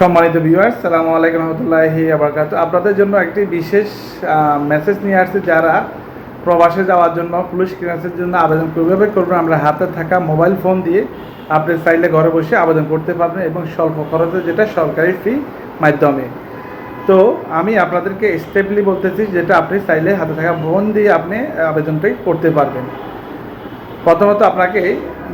সম্মানিত ভিউয়ার্স সালামু আলাইকুম রহমতুল্লাহি আবরকাত আপনাদের জন্য একটি বিশেষ মেসেজ নিয়ে আসছে যারা প্রবাসে যাওয়ার জন্য, পুলিশ ক্লিয়ারেন্সের জন্য আবেদন কীভাবে করবেন, আমরা হাতে থাকা মোবাইল ফোন দিয়ে আপনি চাইলে ঘরে বসে আবেদন করতে পারবেন এবং স্বল্প খরচে যেটা সরকারি ফি মাধ্যমে। তো আমি আপনাদেরকে স্টেপলি বলতেছি যেটা আপনি চাইলে হাতে থাকা ফোন দিয়ে আপনি আবেদনটাই করতে পারবেন। প্রথমত আপনাকে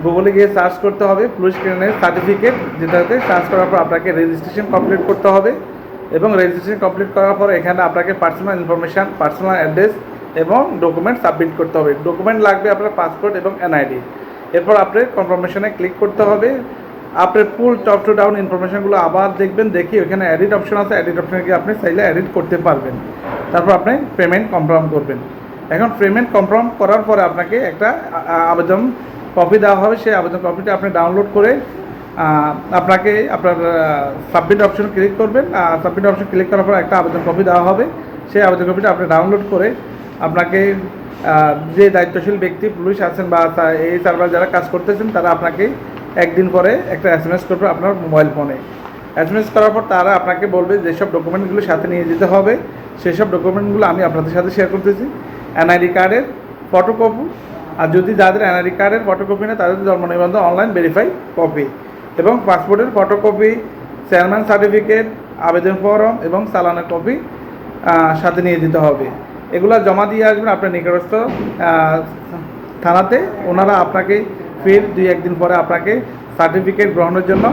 গুগলে গিয়ে সার্চ করতে হবে পুলিশ ক্লিয়ারেন্স সার্টিফিকেট যেটাতে সার্চ করার পর আপনাকে রেজিস্ট্রেশন কমপ্লিট করতে হবে এবং রেজিস্ট্রেশন কমপ্লিট করার পর এখানে আপনাকে পার্সোনাল ইনফরমেশান পার্সোনাল অ্যাড্রেস এবং ডকুমেন্ট সাবমিট করতে হবে। ডকুমেন্ট লাগবে আপনার পাসপোর্ট এবং এনআইডি এরপর আপনি কনফার্মেশনে ক্লিক করতে হবে। আপনার ফুল টপ টু ডাউন ইনফরমেশনগুলো আবার দেখবেন, দেখি ওখানে অ্যাডিট অপশন আছে অ্যাডিট অপশানে গিয়ে আপনি চাইলে অ্যাডিট করতে পারবেন। তারপর আপনি পেমেন্ট কনফার্ম করবেন। এখন পেমেন্ট কনফার্ম করার পরে আপনাকে একটা আবেদন কপি দেওয়া হবে, সেই আবেদন কপিটা আপনি ডাউনলোড করে আপনাকে আপনার সাবমিট অপশন ক্লিক করবেন সাবমিট অপশন ক্লিক করার পর একটা আবেদন কপি দেওয়া হবে। সেই আবেদন কপিটা আপনি ডাউনলোড করে আপনাকে যে দায়িত্বশীল ব্যক্তি, পুলিশ আছেন বা এই সার্ভার যারা কাজ করতেছেন, তারা আপনাকে একদিন পরে একটা এস এম এস করবে আপনার মোবাইল ফোনে এস এম এস করার পর তারা আপনাকে বলবে যেসব ডকুমেন্টগুলো সাথে নিয়ে যেতে হবে, সেসব ডকুমেন্টগুলো আমি আপনাদের সাথে শেয়ার করতেছি। এনআইডি কার্ডের ফটোকপি আর যদি যাদের এনআইডি কার্ডের ফটোকপি না তাদের জন্ম নিবন্ধন অনলাইন ভেরিফাই কপি এবং পাসপোর্টের ফটোকপি চেয়ারম্যান সার্টিফিকেট আবেদন ফর্ম এবং চালানের কপি সাথে নিয়ে দিতে হবে। এগুলো জমা দিয়ে আসবেন আপনার নিকটস্থ থানাতে। ওনারা আপনাকে ফের দুই একদিন পরে আপনাকে সার্টিফিকেট গ্রহণের জন্য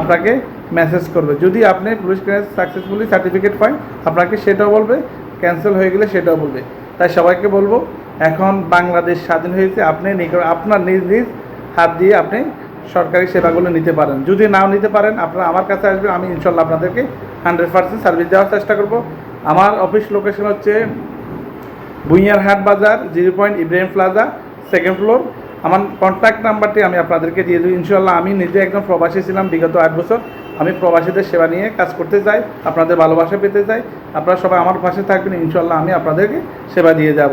আপনাকে মেসেজ করবে। যদি আপনি পুলিশ সাকসেসফুলি সার্টিফিকেট পান আপনাকে সেটাও বলবে ক্যান্সেল হয়ে গেলে সেটাও বলবে। তাই সবাইকে বলব এখন বাংলাদেশ স্বাধীন হয়েছে, আপনি আপনার নিজ নিজ হাত দিয়ে আপনি সরকারি সেবাগুলো নিতে পারেন। যদি নাও নিতে পারেন, আপনারা আমার কাছে আসবেন, আমি ইনশাল্লাহ আপনাদেরকে হান্ড্রেড পার্সেন্ট সার্ভিস দেওয়ার চেষ্টা করব। আমার অফিস লোকেশন হচ্ছে Bhuiyar Hat Bazar, zero point Ibrahim plaza, second floor. আমার কন্ট্যাক্ট নাম্বারটি আমি আপনাদেরকে দিয়ে দিই ইনশাল্লাহ আমি নিজে একজন প্রবাসী ছিলাম বিগত আট বছর। আমি প্রবাসীদের সেবা নিয়ে কাজ করতে চাই, আপনাদের ভালোবাসা পেতে চাই। আপনারা সবাই আমার পাশে থাকবেন, ইনশাল্লাহ আমি আপনাদেরকে সেবা দিয়ে যাব।